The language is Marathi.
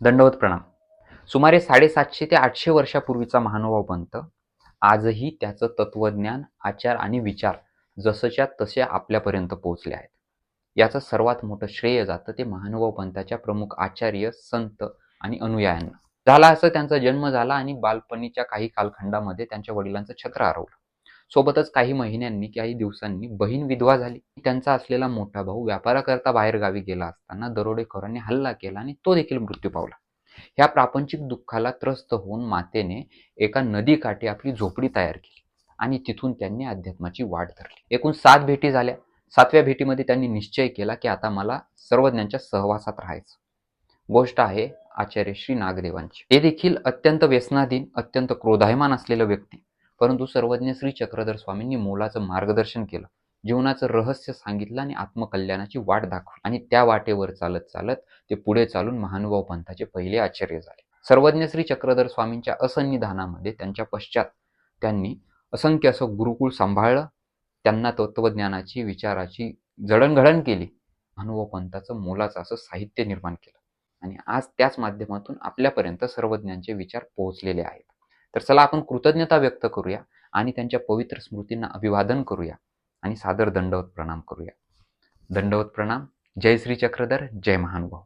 दंडवत प्रणाम. सुमारे साडेसातशे ते आठशे वर्षापूर्वीचा महानुभाव पंत. आजही त्याचं तत्वज्ञान आचार आणि विचार जसंच्या तसे आपल्यापर्यंत पोहोचले आहेत. याचं सर्वात मोठं श्रेय जातं ते महानुभाव पंथाच्या प्रमुख आचार्य संत आणि अनुयायांना. झाला असं त्यांचा जन्म झाला आणि बालपणीच्या काही कालखंडामध्ये त्यांच्या वडिलांचं छत्र हरवलं. सोबतच काही महिन्यांनी काही दिवसांनी बहीण विधवा झाली. त्यांचा असलेला मोठा भाऊ व्यापाराकरता बाहेरगावी गेला असताना दरोडेखोरांनी हल्ला केला आणि तो देखील मृत्यू पावला. ह्या प्रापंचिक दुःखाला त्रस्त होऊन मातेने एका नदीकाठी आपली झोपडी तयार केली आणि तिथून त्यांनी अध्यात्माची वाट धरली. एकूण सात भेटी झाल्या. सातव्या भेटीमध्ये त्यांनी निश्चय केला की आता मला सर्वज्ञांच्या सहवासात राहायचं. गोष्ट आहे आचार्य श्री नागदेवांची. ते देखील अत्यंत व्यसनाधीन अत्यंत क्रोधायमान असलेलं व्यक्ती. परंतु सर्वज्ञ श्री चक्रधर स्वामींनी मोलाचं मार्गदर्शन केलं. जीवनाचं रहस्य सांगितलं आणि आत्मकल्याणाची वाट दाखवली. आणि त्या वाटेवर चालत चालत ते पुढे चालून महानुभाव पंथाचे पहिले आश्चर्य झाले. सर्वज्ञ श्री चक्रधर स्वामींच्या असंनिधानामध्ये त्यांच्या पश्चात त्यांनी असंख्य असं गुरुकुल सांभाळलं. त्यांना तत्वज्ञानाची विचाराची जडणघडण केली. महानुभाव पंथाचं मोलाचं असं साहित्य निर्माण केलं. आणि आज त्याच माध्यमातून आपल्यापर्यंत सर्वज्ञांचे विचार पोहोचलेले आहेत. तर चला आपण कृतज्ञता व्यक्त करूया आणि त्यांच्या पवित्र स्मृतींना अभिवादन करूया आणि सादर दंडवत प्रणाम करूया. दंडवत प्रणाम. जय श्री चक्रधर. जय महानुभाव.